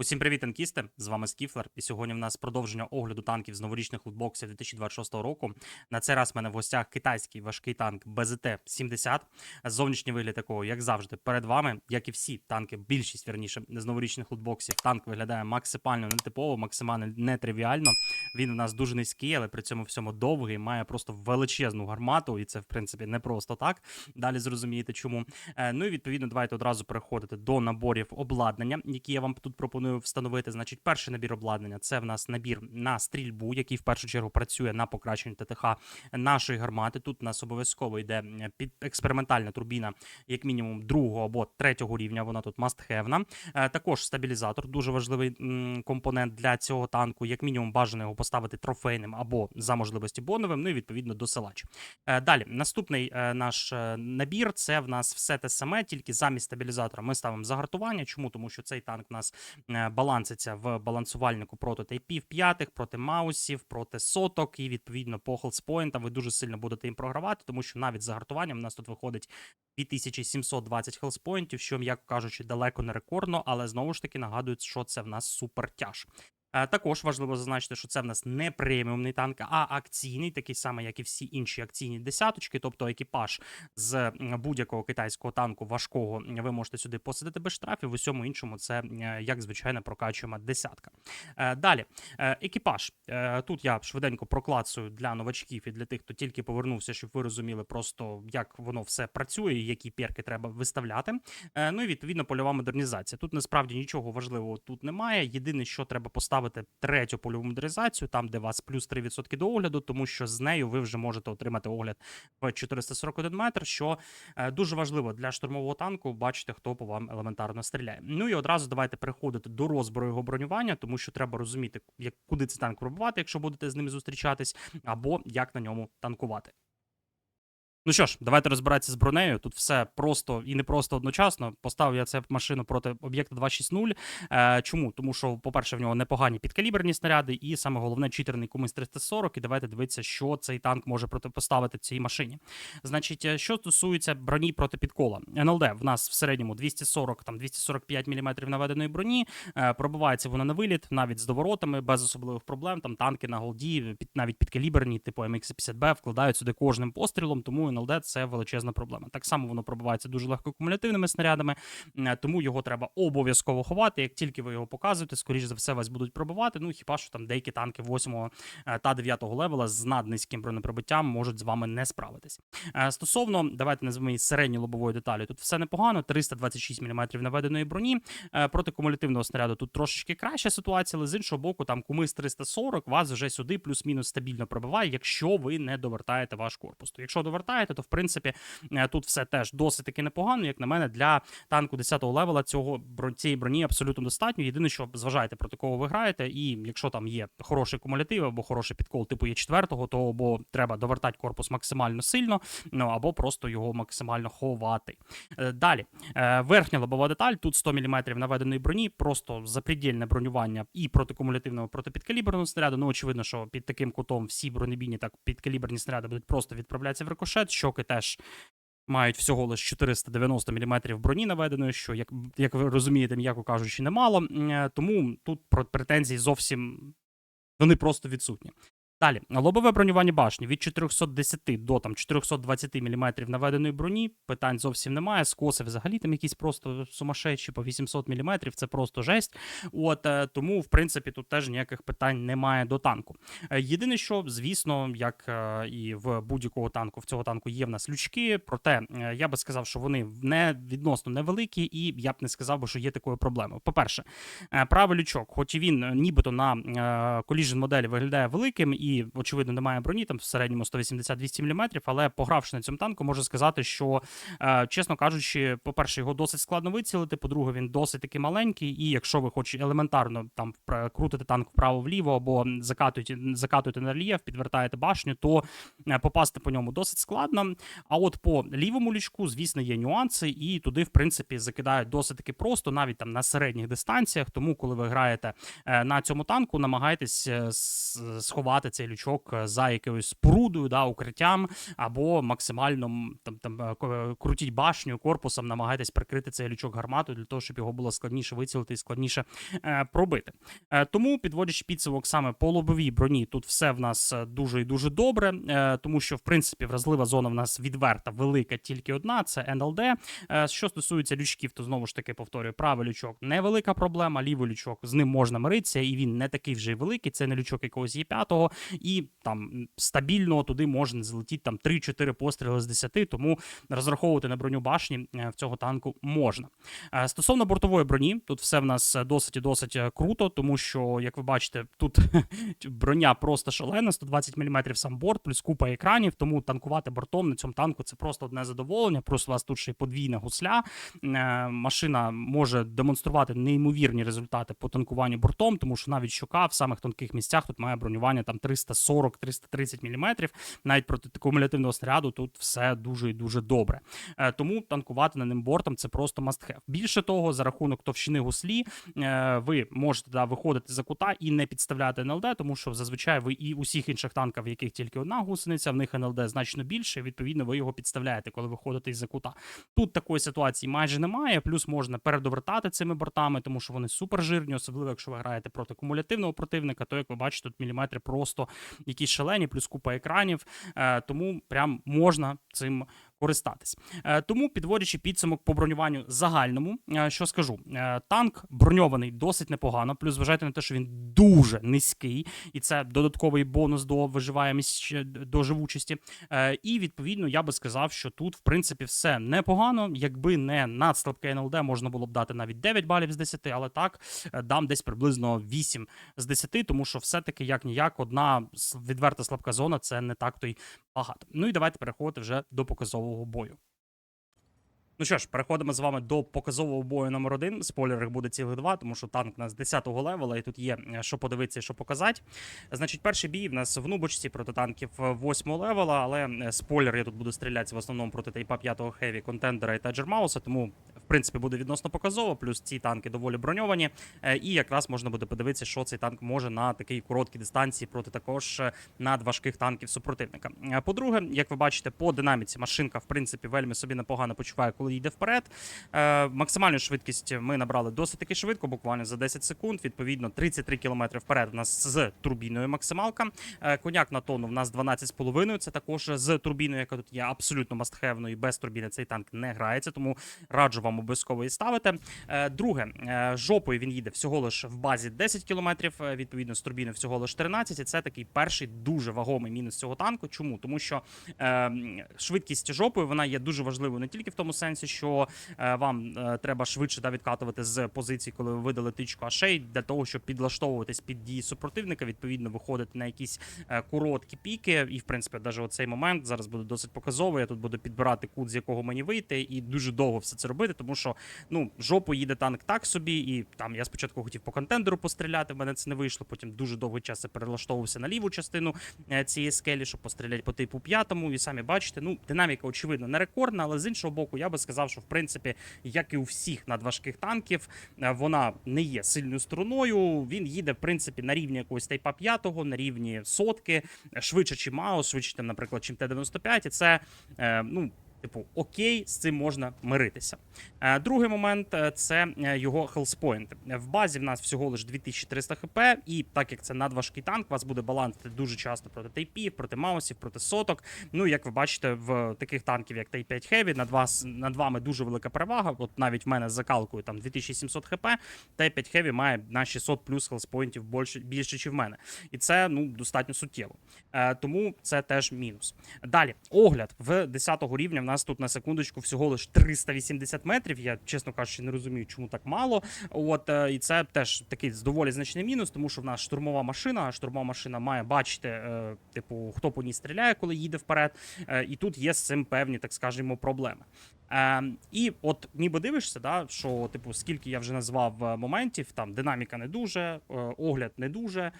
Усім привіт, танкісти! З вами Скіфлер. І сьогодні в нас продовження огляду танків з новорічних лутбоксів 2026 року. На цей раз в мене в гостях китайський важкий танк БЗТ-70. Зовнішній вигляд такого, як завжди, перед вами, як і всі танки, більшість верніше з новорічних лутбоксів. Танк виглядає максимально нетипово, максимально нетривіально. Він у нас дуже низький, але при цьому всьому довгий, має просто величезну гармату, і це в принципі не просто так. Далі зрозумієте, чому. Е, Ну і відповідно, давайте одразу переходити до наборів обладнання, які я вам тут пропоную встановити. Значить, перший набір обладнання це в нас набір на стрільбу, який в першу чергу працює на покращенні ТТХ нашої гармати. Тут у нас обов'язково йде м, під експериментальна турбіна, як мінімум другого або третього рівня. Вона тут мастхевна. Е, Також стабілізатор, дуже важливий компонент для цього танку. Як мінімум, бажано його поставити трофейним або за можливості боновим. Ну і відповідно досилач. Е, Далі, наступний е, наш е, набір це в нас все те саме, тільки замість стабілізатора ми ставимо загартування. Чому? Тому що цей танк у нас е, баланситься в балансувальнику проти тайпів п'ятих, проти маусів, проти соток, і відповідно по хелспоінтам ви дуже сильно будете їм програвати, тому що навіть за гартуванням у нас тут виходить 2720 хелспоінтів, що, м'яко кажучи, далеко не рекордно, але знову ж таки нагадують, що це в нас супертяж. Е, Також важливо зазначити, що це в нас не преміумний танк, а акційний, такий самий, як і всі інші акційні десяточки. Тобто екіпаж з будь-якого китайського танку важкого ви можете сюди посадити без штрафів. В усьому іншому це як звичайно прокачуємо десятка. Е, Далі е, екіпаж. Тут я швиденько проклацую для новачків і для тих, хто тільки повернувся, щоб ви розуміли просто, як воно все працює, які перки треба виставляти. Ну і відповідно польова модернізація. Тут насправді нічого важливого тут немає. Єдине, що треба поставити третю польову модернізацію, там де вас плюс 3% до огляду, тому що з нею ви вже можете отримати огляд в 441 метр, що е, дуже важливо для штурмового танку. Бачите, хто по вам елементарно стріляє. Ну і одразу давайте переходити до розбору його бронювання, тому що треба розуміти, як куди цей танк пробувати, якщо будете з ним зустрічатись, або як на ньому танкувати. Ну що ж, давайте розбиратися з бронею. Тут все просто і не просто одночасно. Поставив я це машину проти об'єкта 260. Е, чому? Тому що, по-перше, в нього непогані підкаліберні снаряди, і саме головне читерний кумис 340. І давайте дивитися, що цей танк може протипоставити цій машині. Значить, е, що стосується броні проти підкола, НЛД в нас в середньому 240 там 245 мм наведеної броні. Е, пробивається вона на виліт, навіть з доворотами, без особливих проблем. Там танки на голді, під навіть підкаліберні, типу MX-50B, вкладають сюди кожним пострілом, тому НЛД це величезна проблема. Так само воно пробивається дуже легко кумулятивними снарядами, е, тому його треба обов'язково ховати. Як тільки ви його показуєте, скоріш за все вас будуть пробивати. Ну хіба що там деякі танки 8 та 9 левела з наднизьким бронепробиттям можуть з вами не справитись. Е, Стосовно, давайте назвемо середньої лобової деталі. Тут все непогано, 326 мм наведеної броні. Е, Проти кумулятивного снаряду тут трошечки краща ситуація, але з іншого боку, там кумис 340 вас вже сюди плюс-мінус стабільно пробиває, якщо ви не довертаєте ваш корпус. То якщо довертаєте, то в принципі е, тут все теж досить таки непогано. Як на мене, для танку 10-го левела цього цієї броні абсолютно достатньо. Єдине, що зважайте проти кого ви граєте, і якщо там є хороший кумулятив або хороший підкол, типу є четвертого, то або треба довертати корпус максимально сильно, ну або просто його максимально ховати. Е, Далі, Е, верхня лобова деталь, тут 100 мм наведеної броні, просто запредельне бронювання і проти кумулятивного, проти підкаліберного снаряду. Ну, очевидно, що під таким кутом всі бронебійні так підкаліберні снаряди будуть просто відправлятися в рикошет. Щоки теж мають всього лише 490 мм броні наведеної, що, як, як ви розумієте, м'яко кажучи, немало. Е, Тому тут претензій зовсім вони просто відсутні. Далі, лобове бронювання башні від 410 до там 420 мм наведеної броні. Питань зовсім немає. Скоси взагалі там якісь просто сумасшедші по 800 мм, це просто жесть. От е, тому, в принципі, тут теж ніяких питань немає до танку. Е, Єдине, що, звісно, як е, і в будь-якого танку, в цього танку є в нас лючки. Проте я би сказав, що вони не відносно невеликі, і я б не сказав що є такою проблемою. По-перше, е, правий лючок, хоч і він нібито на е, моделі виглядає великим і, очевидно, немає броні, там в середньому 180-200 мм, але погравши на цьому танку, можу сказати, що, е, чесно кажучи, по-перше, його досить складно вицілити, по-друге, він досить таки маленький, і якщо ви хоч елементарно там крутите танк вправо-вліво або закатуєте, закатуєте на рельєф, підвертаєте башню, то е, попасти по ньому досить складно. А от по лівому лічку, звісно, є нюанси, і туди, в принципі, закидають досить таки просто, навіть там на середніх дистанціях. Тому, коли ви граєте е, на цьому танку, намагайтесь сховати цей лючок е, за якоюсь спорудою, да, укриттям, або максимально там, там е, е, крутіть башню корпусом, намагайтесь прикрити цей лючок гарматою для того, щоб його було складніше вицілити і складніше пробити. Тому, підводячи підсумок саме по лобовій броні, тут все в нас дуже і дуже добре, тому що в принципі вразлива зона в нас відверта, велика, тільки одна це НЛД. Що стосується лючків, то знову ж таки повторюю, правий лючок невелика проблема, лівий лючок з ним можна миритися, і він не такий вже великий. Це не лючок якогось є п'ятого, і там стабільно туди можна залетіти там 3-4 постріли з 10, тому розраховувати на броню башні е, в цього танку можна. Е, Стосовно бортової броні, тут все в нас досить і досить е, круто, тому що, як ви бачите, тут броня просто шалена, 120 мм сам борт, плюс купа екранів, тому танкувати бортом на цьому танку це просто одне задоволення. Плюс у вас тут ще й подвійна гусля. Машина може демонструвати неймовірні результати по танкуванню бортом, тому що навіть щука в самих тонких місцях тут має бронювання там 340-330 мм. Навіть проти кумулятивного снаряду тут все дуже і дуже добре. Е, Тому танкувати на ним бортом це просто must have. Більше того, за рахунок товщини гуслі, е, ви можете да, виходити за кута і не підставляти НЛД, тому що зазвичай ви і усіх інших танків, в яких тільки одна гусениця, в них НЛД значно більше. Відповідно, ви його підставляєте, коли виходите із-за кута. Тут такої ситуації майже немає. Плюс можна передовертати цими бортами, тому що вони супержирні, особливо якщо ви граєте проти кумулятивного противника, то як ви бачите, тут міліметри просто якісь шалені, плюс купа екранів. Е, тому прям можна цим користатись. Е, Тому, підводячи підсумок по бронюванню загальному, е, що скажу, Е, танк броньований досить непогано. Плюс зважайте на те, що він дуже низький, і це додатковий бонус до виживаємості, до живучості. І відповідно я би сказав, що тут в принципі все непогано. Якби не надслабке НЛД, можна було б дати навіть 9 балів з 10, але так дам десь приблизно 8 з 10, тому що все-таки як ніяк одна відверта слабка зона це не так то й багато. Ну і давайте переходити вже до показового бою. Ну що ж, переходимо з вами до показового бою номер. Спойлер їх буде цілих два, тому що танк у нас 10-го левела, і тут є е, що подивитися, що показати. Значить, перший бій в нас в нубочці проти танків 8-го левела, але е, спойлер, я тут буду стріляти в основному проти тайпа 5-го хеві, контендера і Таджермауса, тому принципі буде відносно показово. Плюс ці танки доволі броньовані. Е, І якраз можна буде подивитися, що цей танк може на такій короткій дистанції проти також е, надважких танків супротивника. Е, По-друге, як ви бачите, по динаміці машинка в принципі вельми собі непогано почуває, коли йде вперед. Максимальну швидкість ми набрали досить таки швидко, буквально за 10 секунд. Відповідно, 33 км вперед. У нас з турбіною максималка. Коняк на тонну в нас 12,5. Це також з турбіною, яка тут є абсолютно мастхевною. Без турбіни цей танк не грається, тому раджу вам обов'язково її ставити. Е, Друге, е, жопою він їде всього лише в базі 10 км, е, відповідно з турбіною всього лише 13. І це такий перший дуже вагомий мінус цього танку. Чому? Тому що швидкість жопою вона є дуже важливою не тільки в тому сенсі, що вам треба швидше да, відкатувати з позиції, коли ви видали тичку, а ще й для того, щоб підлаштовуватись під дії супротивника, відповідно виходити на якісь короткі піки. І в принципі, навіть оцей момент зараз буде досить показовий. Я тут буду підбирати кут, з якого мені вийти, і дуже довго все це робити, тому що ну жопу їде танк так собі, і там я спочатку хотів по контендеру постріляти, в мене це не вийшло. Потім дуже довгий час я перелаштовувався на ліву частину е, цієї скелі, щоб постріляти по типу п'ятому. І самі бачите, ну динаміка очевидно не рекордна, але з іншого боку, я би сказав, що в принципі, як і у всіх надважких танків, е, вона не є сильною стороною. Він їде в принципі на рівні якогось тайпа п'ятого, на рівні сотки, швидше, чим Маус, швидше, там, наприклад, чим Т-95. І це е, ну. Типу, окей, з цим можна миритися. Е, другий момент е, це е, його хелспойнти. В базі в нас всього лише 2300 хп, і так як це надважкий танк, вас буде балансити дуже часто проти тайпів, проти маусів, проти соток. Ну, як ви бачите, в таких танків, як Тай 5 Heavy, над вас над вами дуже велика перевага. От навіть в мене з закалкою там 2700 хп, Тай 5 Heavy має на 600 плюс хелспойнтів більше, більше, ніж в мене. І це ну достатньо суттєво. Тому це теж мінус. Далі, огляд в 10 рівня. Нас тут на секундочку всього лише 380 метрів. Я чесно кажучи, не розумію, чому так мало. От е, і це теж такий доволі значний мінус, тому що в нас штурмова машина. а Штурмова машина має бачити, е, типу, хто по ній стріляє, коли їде вперед. Е, і тут є з цим певні, так скажемо, проблеми. І от ніби дивишся, да, що типу, скільки я вже назвав моментів, там динаміка не дуже, огляд не дуже.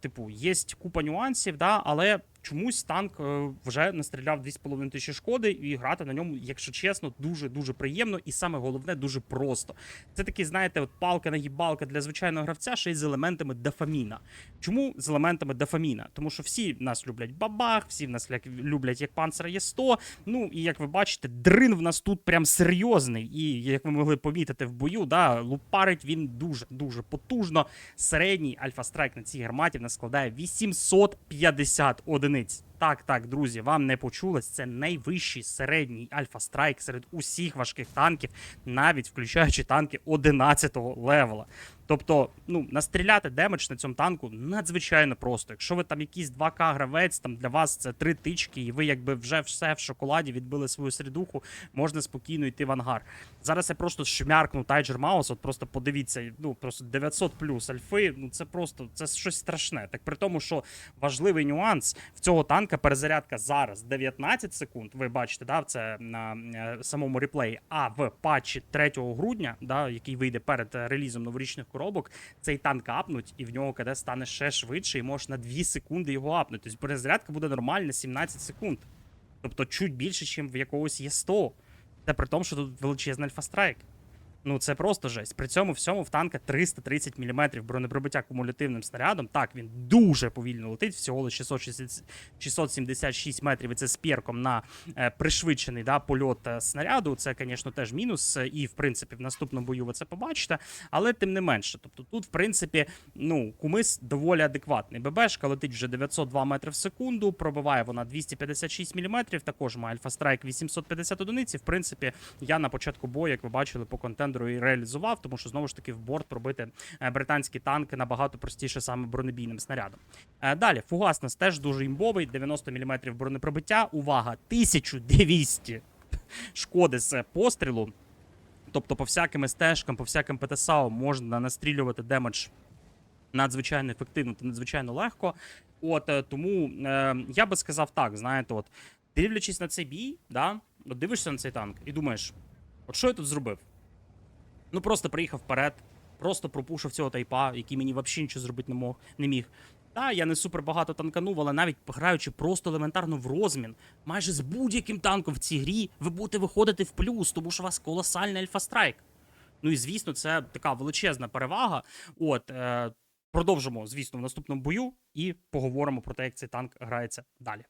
Типу, є купа нюансів, да, але чомусь танк е, вже настріляв 2,5 тисячі шкоди, і грати на ньому, якщо чесно, дуже дуже приємно, і саме головне, дуже просто. Це такий, знаєте, от палка нагібалка для звичайного гравця, ще й з елементами дофаміна. Чому з елементами дофаміна? Тому що всі нас люблять бабах, всі в нас люблять як панцера є 100. Ну і як ви бачите, дрин в нас тут прям серйозний. І як ви могли помітити в бою, да, лупарить він дуже дуже потужно. Середній альфа-страйк на цій гарматі нас складає 850 одиниць. Так, так, друзі, вам не почулось. Це найвищий середній альфа-страйк серед усіх важких танків, навіть включаючи танки 11-го левела. Тобто, ну, настріляти демедж на цьому танку надзвичайно просто. Якщо ви там якийсь 2К гравець, там для вас це три тички, і ви якби вже все в шоколаді відбили свою середуху, можна спокійно йти в ангар. Зараз я просто шмяркну Тайджер Маус, от просто подивіться, ну просто 900 плюс альфи, ну це просто це щось страшне. Так при тому, що важливий нюанс в цього танка перезарядка зараз 19 секунд. Ви бачите, да, це на е, самому реплеї. А в патчі 3 грудня, да, який вийде перед е, релізом новорічних коробок, цей танк апнуть, і в нього КД стане ще швидше, і можеш на 2 секунди його апнути. Тобто перезарядка буде нормальна 17 секунд. Тобто чуть більше, ніж в якогось є 100. Це при тому, що тут величезний альфа-страйк. Ну це просто жесть. При цьому всьому в танка 330 мм бронепробиття кумулятивним снарядом. Так, він дуже повільно летить, всього лише 660 676 метрів. І це з перком на е, пришвидшений да, польот е, снаряду. Це, звісно, теж мінус. е, І в принципі в наступному бою ви це побачите. Але тим не менше, тобто тут, в принципі, ну, кумис доволі адекватний. ББшка летить вже 902 метри в секунду, пробиває вона 256 мм, також має Альфа Страйк 850 одиниць. В принципі, я на початку бою, як ви бачили, по контендеру і реалізував, тому що знову ж таки в борт пробити е, британські танки набагато простіше саме бронебійним снарядом. Е, Далі, фугас нас теж дуже імбовий, 90 мм бронепробиття. Увага, 1200 шкоди з пострілу. Тобто, по всяким стежкам, по всяким ПТСАУ можна настрілювати демедж надзвичайно ефективно та надзвичайно легко. От е, тому е, я би сказав так: знаєте, от дивлячись на цей бій, да, от дивишся на цей танк і думаєш, от що я тут зробив? Ну просто приїхав вперед, просто пропушив цього тайпа, який мені взагалі нічого зробити не мог, не міг. Та, я не супер багато танканув, але навіть граючи просто елементарно в розмін, майже з будь-яким танком в цій грі ви будете виходити в плюс, тому що у вас колосальний альфа-страйк. Ну і звісно, це така величезна перевага. От е, продовжимо, звісно, в наступному бою і поговоримо про те, як цей танк грається далі.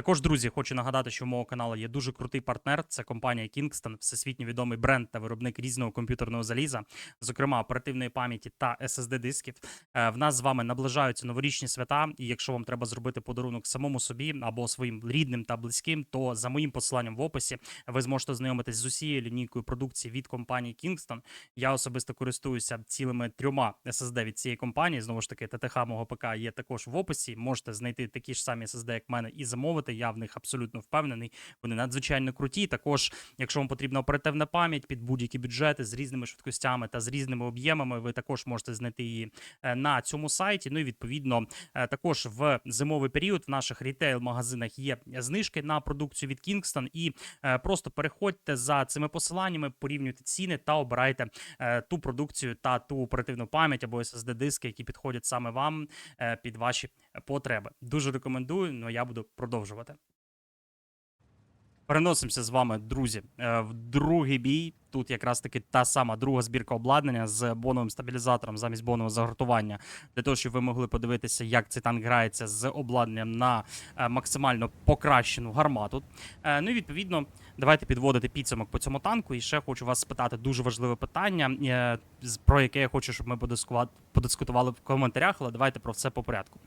Також, друзі, хочу нагадати, що у мого каналу є дуже крутий партнер. Це компанія Kingston, всесвітньо відомий бренд та виробник різного комп'ютерного заліза, зокрема оперативної пам'яті та SSD дисків. Е, В нас з вами наближаються новорічні свята, і якщо вам треба зробити подарунок самому собі або своїм рідним та близьким, то за моїм посиланням в описі ви зможете знайомитись з усією лінійкою продукції від компанії Kingston. Я особисто користуюся цілими трьома SSD від цієї компанії. Знову ж таки, ТТХ мого ПК є також в описі. Можете знайти такі ж самі SSD, як в мене, і замовити. Я в них абсолютно впевнений. Вони надзвичайно круті. Також, якщо вам потрібна оперативна пам'ять під будь-які бюджети з різними швидкостями та з різними об'ємами, ви також можете знайти її е, на цьому сайті. Ну і відповідно, е, також в зимовий період в наших рітейл-магазинах є знижки на продукцію від Kingston. І е, просто переходьте за цими посиланнями, порівнюйте ціни та обирайте ту продукцію та ту оперативну пам'ять або SSD диски, які підходять саме вам під ваші потреби. Дуже рекомендую, ну я буду продовжувати. Переносимося з вами, друзі, е, в другий бій. Тут якраз таки та сама друга збірка обладнання з боновим стабілізатором замість бонового загортування, для того, щоб ви могли подивитися, як цей танк грається з обладнанням на е, максимально покращену гармату. Е, Ну і відповідно, давайте підводити підсумок по цьому танку. І ще хочу вас спитати дуже важливе питання, про яке я хочу, щоб ми подискува- подискутували в коментарях, але давайте про все по порядку.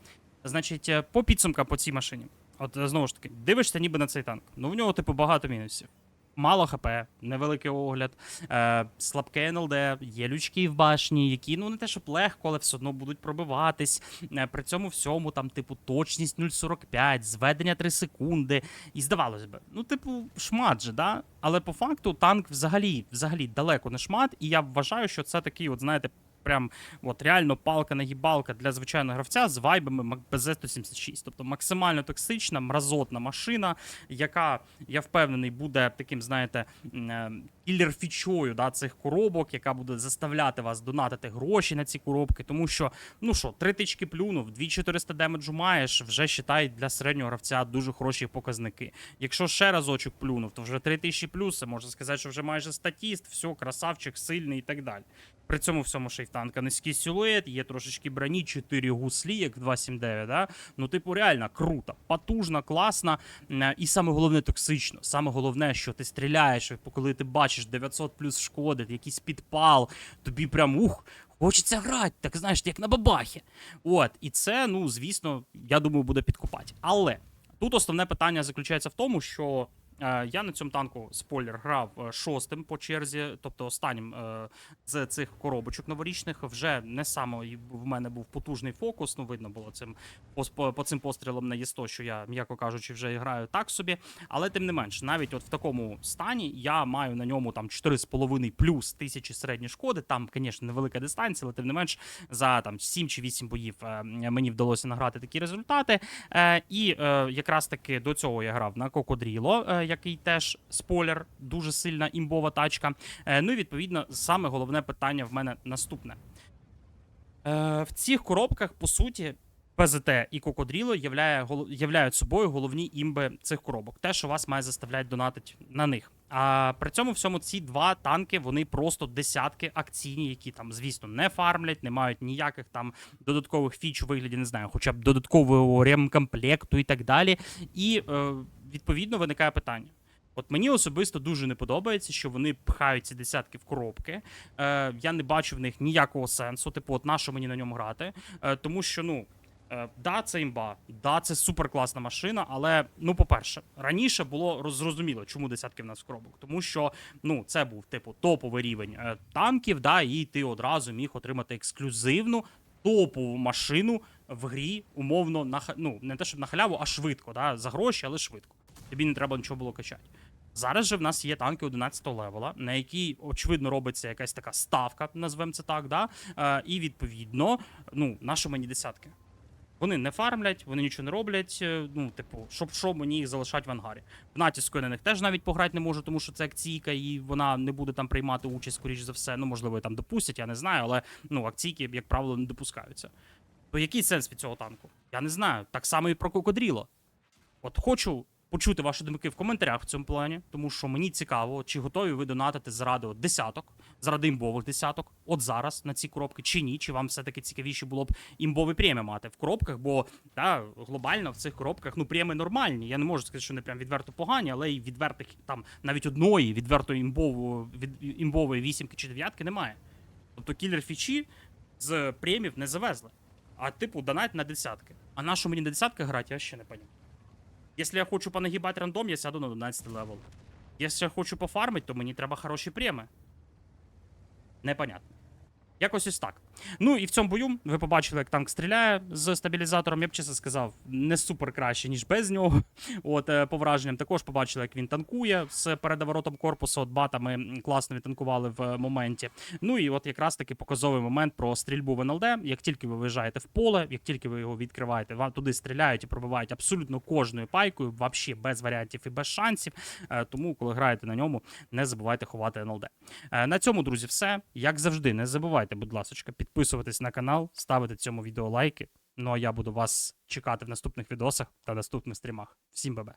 Значить, по підсумкам по цій машині. От е, знову ж таки, дивишся ніби на цей танк. Ну в нього, типу, багато мінусів. Мало ХП, невеликий огляд, е, слабке НЛД, є лючки в башні, які ну не те, щоб легко, але все одно будуть пробиватись. Е, при цьому всьому, там, типу, точність 0,45, зведення 3 секунди. І здавалось би, ну, типу, шмат же, да? Але по факту танк взагалі, взагалі далеко не шмат, і я вважаю, що це такий, от знаєте, прям от реально палка-нагібалка для звичайного гравця з вайбами БЗ-176. Тобто максимально токсична, мразотна машина, яка, я впевнений, буде таким, знаєте, е, кілер-фічою да, цих коробок, яка буде заставляти вас донатити гроші на ці коробки. Тому що, ну що, три тички плюнув, 2400 демеджу маєш, вже считай для середнього гравця дуже хороші показники. Якщо ще разочок плюнув, то вже 3000 плюс, можна сказати, що вже майже статіст, все, красавчик, сильний і так далі. При цьому всьому ще й в танка низький силует, є трошечки броні, 4 гуслі, як в 279, да? Ну, типу, реально круто, потужна, класна. е, І саме головне токсично. Саме головне, що ти стріляєш, коли ти бачиш 900 плюс шкоди, якийсь підпал, тобі прям ух. Хочеться грати, так знаєш, як на бабахі. От, і це, ну, звісно, я думаю, буде підкупати. Але тут основне питання заключається в тому, що я на цьому танку спойлер грав е, шостим по черзі, тобто останнім е, з цих коробочок новорічних. Вже не саме в мене був потужний фокус. Ну, видно було цим по, по, цим пострілам на ЄСТО, що я, м'яко кажучи, вже граю так собі. Але тим не менш, навіть от в такому стані я маю на ньому там 4,5 плюс тисячі середні шкоди. Там, звісно, невелика дистанція, але тим не менш за там 7 чи 8 боїв е, мені вдалося награти такі результати. Е, і е, якраз таки до цього я грав на Кокодріло, е, який теж спойлер, дуже сильна імбова тачка. Е, ну і відповідно, саме головне питання в мене наступне. Е, в цих коробках, по суті, ПЗТ і Кокодріло являють собою головні імби цих коробок. Те, що вас має заставляти донатити на них. А при цьому всьому ці два танки вони просто десятки акційні, які там, звісно, не фармлять, не мають ніяких там додаткових фіч у вигляді, не знаю, хоча б додаткового ремкомплекту і так далі. І е, відповідно виникає питання. От мені особисто дуже не подобається, що вони пхають ці десятки в коробки. Е, я не бачу в них ніякого сенсу. Типу, от на що мені на ньому грати? Е, тому що, ну. е, Да, це імба, да, це супер класна машина, але ну, по-перше, раніше було зрозуміло, чому десятки в нас в коробок. Тому що ну, це був типу топовий рівень е, танків, да, і ти одразу міг отримати ексклюзивну топову машину в грі, умовно, на ну, не те, щоб на халяву, а швидко, да, за гроші, але швидко. Тобі не треба нічого було качати. Зараз же в нас є танки 11 левела, на якій, очевидно, робиться якась така ставка, назвемо це так, да? Е, і відповідно, ну, наші мені десятки. Вони не фармлять, вони нічого не роблять. е, Ну, типу, щоб що мені їх залишати в ангарі. В натиску я на них теж навіть пограти не можу, тому що це акційка, і вона не буде там приймати участь, скоріш за все. Ну, можливо, там допустять, я не знаю, але ну, акційки, як правило, не допускаються. То який сенс від цього танку? Я не знаю. Так само і про Кокодріло. От хочу почути ваші думки в коментарях в цьому плані, тому що мені цікаво, чи готові ви донатити заради от десяток, заради імбових десяток, от зараз на ці коробки, чи ні, чи вам все-таки цікавіше було б імбові премії мати в коробках, бо та, глобально в цих коробках ну премії нормальні. Я не можу сказати, що вони прям відверто погані, але й відвертих там навіть одної відвертої імбової, від, імбової вісімки чи дев'ятки немає. Тобто кілер фічі з премів не завезли. А типу донать на десятки. А на що мені на десятки грати, я ще не поняв. Якщо я хочу понагибати рандом, я сяду на 12 левел. Якщо я хочу пофармити, то мені треба хороші преми. Непонятно. Якось ось так. Ну і в цьому бою ви побачили, як танк стріляє з стабілізатором. Я б чесно сказав, не супер краще, ніж без нього. От е, по враженням також побачили, як він танкує з передоворотом корпусу. От батами класно відтанкували в е, моменті. Ну і от якраз таки показовий момент про стрільбу в НЛД. Як тільки ви виїжджаєте в поле, як тільки ви його відкриваєте, вам туди стріляють і пробивають абсолютно кожною пайкою, взагалі без варіантів і без шансів. Е, Тому, коли граєте на ньому, не забувайте ховати НЛД. На цьому, друзі, все. Як завжди, не забувайте, будь ласка, підписуватись на канал, ставити цьому відео лайки. Ну а я буду вас чекати в наступних відосах та наступних стрімах. Всім бабе!